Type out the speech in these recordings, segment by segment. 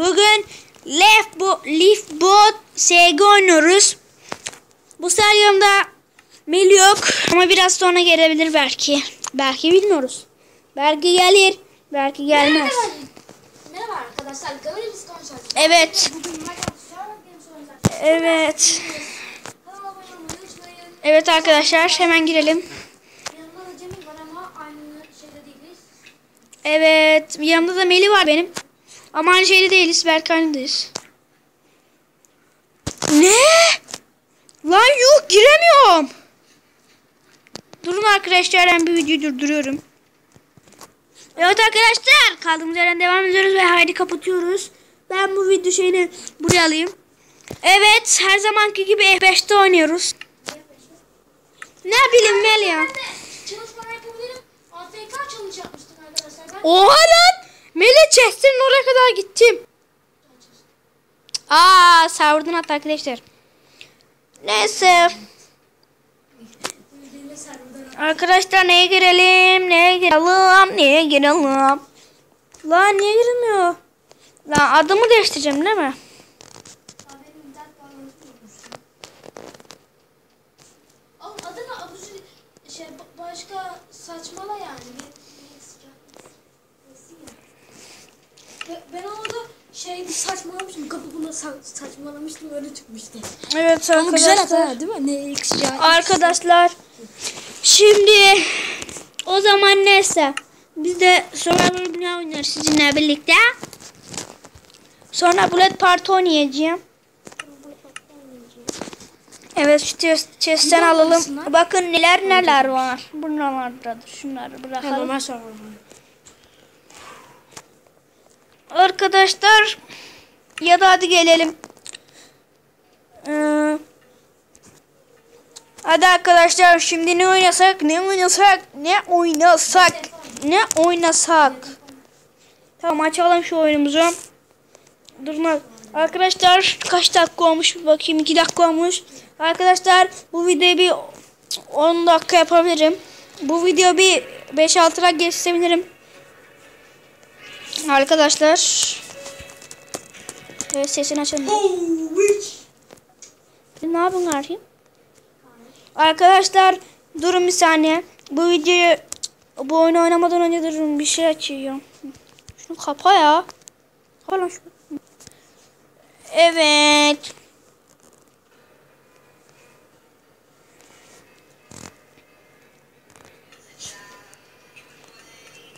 Bugün Leaf, Bo Leaf Boat SG oynuyoruz. Bu seryamda Mel yok ama biraz sonra gelebilir belki. Belki bilmiyoruz. Belki gelir, belki gelmez. Merhaba arkadaşlar. Galerimiz konuşacağız. Evet, evet. Evet arkadaşlar hemen girelim. Evet, yanımda da Meli var benim. Ama aynı şeyde değiliz, belki aynıdayız. Ne? Lan yok giremiyorum. Durun arkadaşlar ben bir videoyu durduruyorum. Evet arkadaşlar kaldığımız yerden devam ediyoruz ve haydi kapatıyoruz. Ben bu video şeyini buraya alayım. Evet her zamanki gibi F5'te oynuyoruz. Ne bileyim Mel ya. Ben de çalışmalar yapabilirim. AFK challenge yapmıştık arkadaşlar. Ben Oha lan. Mele Chester'ın oraya kadar gittim. Aa savurdun hatta arkadaşlar. Neyse. Arkadaşlar neye girelim? Neye girelim? Neye girelim? Lan niye girilmiyor? Lan adımı değiştireceğim değil mi? şey ba- başka saçmala yani. Bir, bir sıcak. Nasıl ya? Ve Ben orada şey saçmalamıştım. Kapı buna sa- saçmalamıştım öyle çıkmıştı. Evet Ama güzel arkadaşlar. hata değil mi? Ne x ya. Arkadaşlar şimdi o zaman neyse biz de Survivor Dünya oynarız sizinle birlikte. Sonra Bullet Party oynayacağım. Evet şu chest- chest'ten alalım. Bakın neler neler var. Bunlardadır. Şunları bırakalım. Normal server. Arkadaşlar ya da hadi gelelim. Ee, hadi arkadaşlar şimdi ne oynasak ne oynasak ne oynasak ne oynasak. Tamam açalım şu oyunumuzu. Durun arkadaşlar kaç dakika olmuş bir bakayım 2 dakika olmuş. Arkadaşlar bu videoyu bir 10 dakika yapabilirim. Bu video bir 5-6 dakika geçse sevinirim. Arkadaşlar. Evet sesini açalım. Ne yapın arayayım? Arkadaşlar durun bir saniye. Bu videoyu bu oyunu oynamadan önce durun bir şey açıyorum. Şunu kapa ya. Kapa lan şunu. Evet.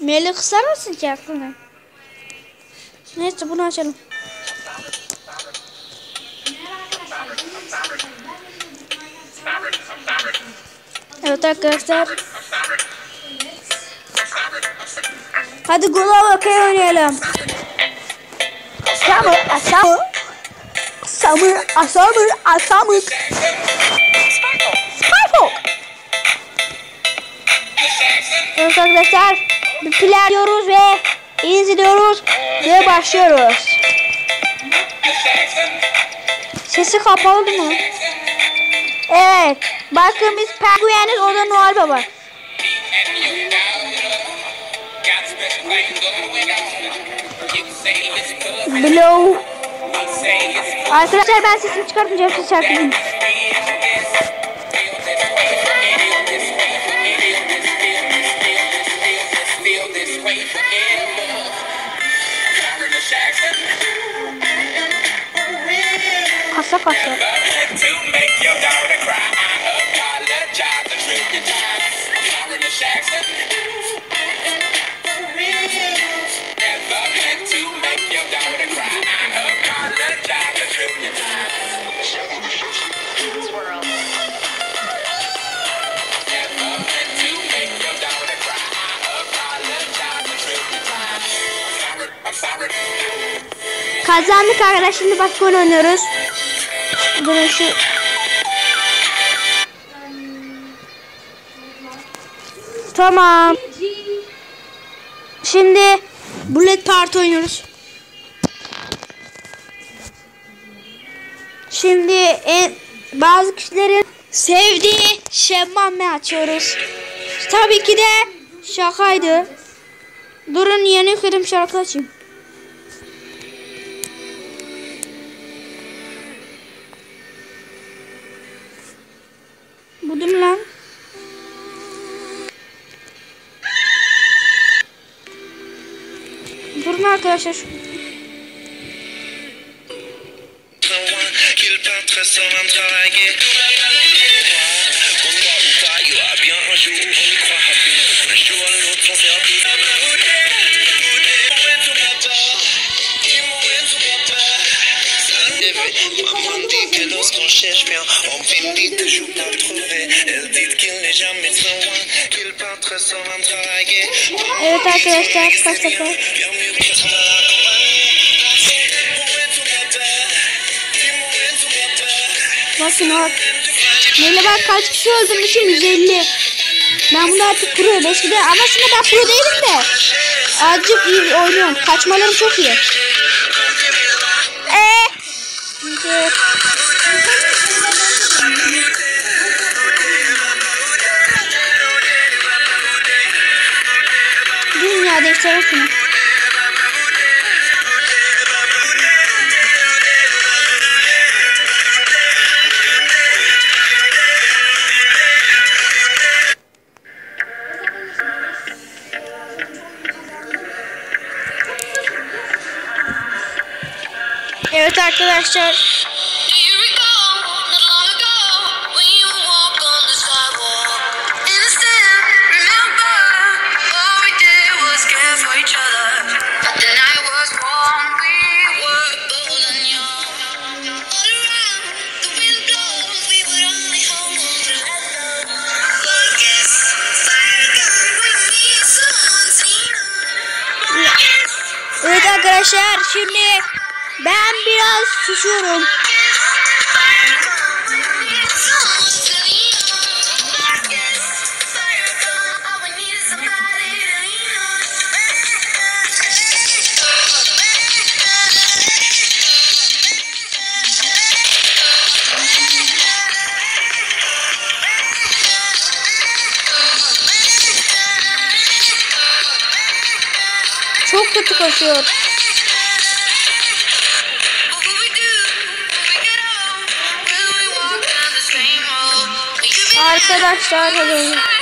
Melih kısar mısın ki aklını? Neyse bunu açalım. Evet arkadaşlar. Hadi Glow OK oynayalım. Asamı, asamı. Asamı, asamı, asamı. Sparkle. Evet arkadaşlar. Bir plan diyoruz ve izliyoruz ve başlıyoruz. Sesi kapalı mı? Evet. Bakın biz pengueniz o da Noel Baba. Blow. Arkadaşlar ben sesimi çıkartmayacağım siz şarkıyı. I'm sorry. Kazandık arkadaşlar şimdi başka oyun oynuyoruz. Durun. Tamam. Şimdi Bullet Party oynuyoruz. Şimdi en, bazı kişilerin sevdiği şemmame açıyoruz. Tabii ki de şakaydı. Durun yeni film şarkı açayım. Sera plus. Maman dit que lorsqu'on cherche bien, on finit toujours par trouver. Elle dit qu'il n'est jamais trop loin, qu'il parte sans même travailler. Evet arkadaşlar kaç defa? Bakın bak. Neyle bak kaç kişi öldürmüşüm 150. Ben bunu artık kuruyorum. Eskiden ama aslında ben pro değilim de. Azıcık iyi oynuyorum. Kaçmalarım çok iyi. Eee. Çünkü Dünya değiştirelim someone to Evet arkadaşlar şimdi ben biraz susuyorum. Çok kötü koşuyor. Arkadaşlar hadi.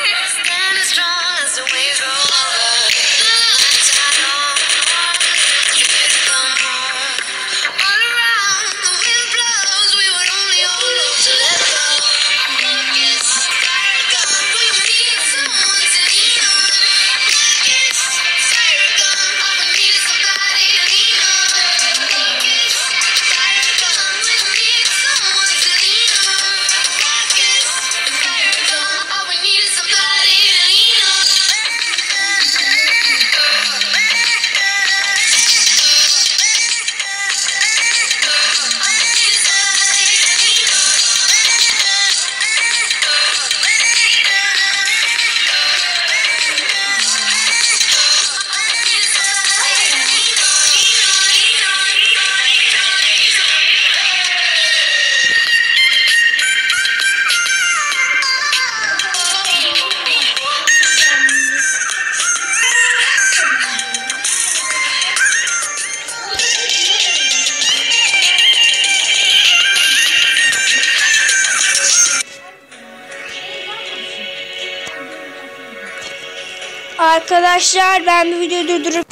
Arkadaşlar ben bir videoyu durdurup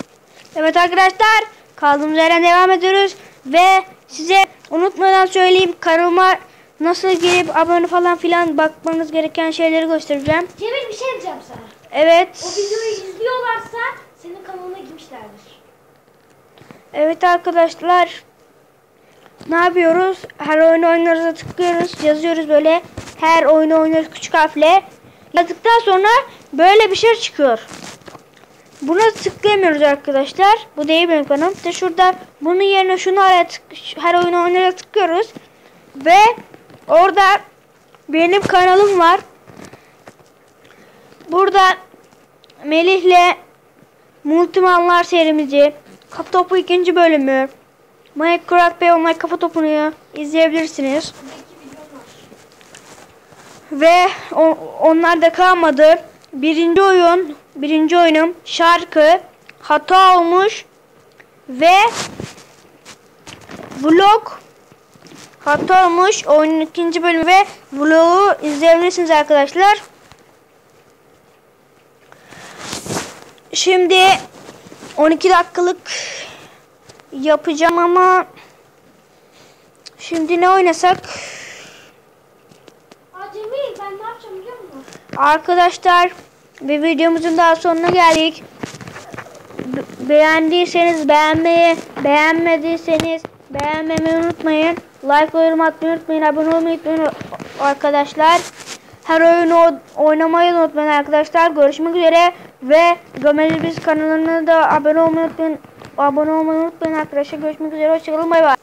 Evet arkadaşlar kaldığımız yerden devam ediyoruz ve size unutmadan söyleyeyim kanalıma nasıl girip abone falan filan bakmanız gereken şeyleri göstereceğim. Cemil bir şey diyeceğim sana. Evet. O videoyu izliyorlarsa senin kanalına girmişlerdir. Evet arkadaşlar. Ne yapıyoruz? Her oyunu oynarıza tıklıyoruz. Yazıyoruz böyle. Her oyunu oynuyoruz küçük harfle. Yazdıktan sonra böyle bir şey çıkıyor. Buna tıklayamıyoruz arkadaşlar. Bu değil benim kanalım. İşte şurada bunun yerine şunu araya tık- her oyunu oynarıza tıklıyoruz. Ve orada benim kanalım var. Burada Melih'le Multimanlar serimizi Kafa Topu ikinci bölümü Minecraft ve Online Kafa Topu'nu izleyebilirsiniz. Ve o- onlar da kalmadı. Birinci oyun, birinci oyunum şarkı hata olmuş ve vlog hata olmuş. Oyunun ikinci bölümü ve vlogu izleyebilirsiniz arkadaşlar. Şimdi 12 dakikalık yapacağım ama şimdi ne oynasak? Aa Cemil ben ne yapacağım biliyor musun? Arkadaşlar bir videomuzun daha sonuna geldik. Be- beğendiyseniz beğenmeyi, beğenmediyseniz beğenmemeyi unutmayın. Like ve atmayı unutmayın. Abone olmayı unutmayın arkadaşlar. Her oyunu oynamayı unutmayın arkadaşlar. Görüşmek üzere ve Gömeli Biz kanalına da abone olmayı unutmayın. Abone olmayı unutmayın arkadaşlar. Görüşmek üzere. Hoşçakalın. Bay bay.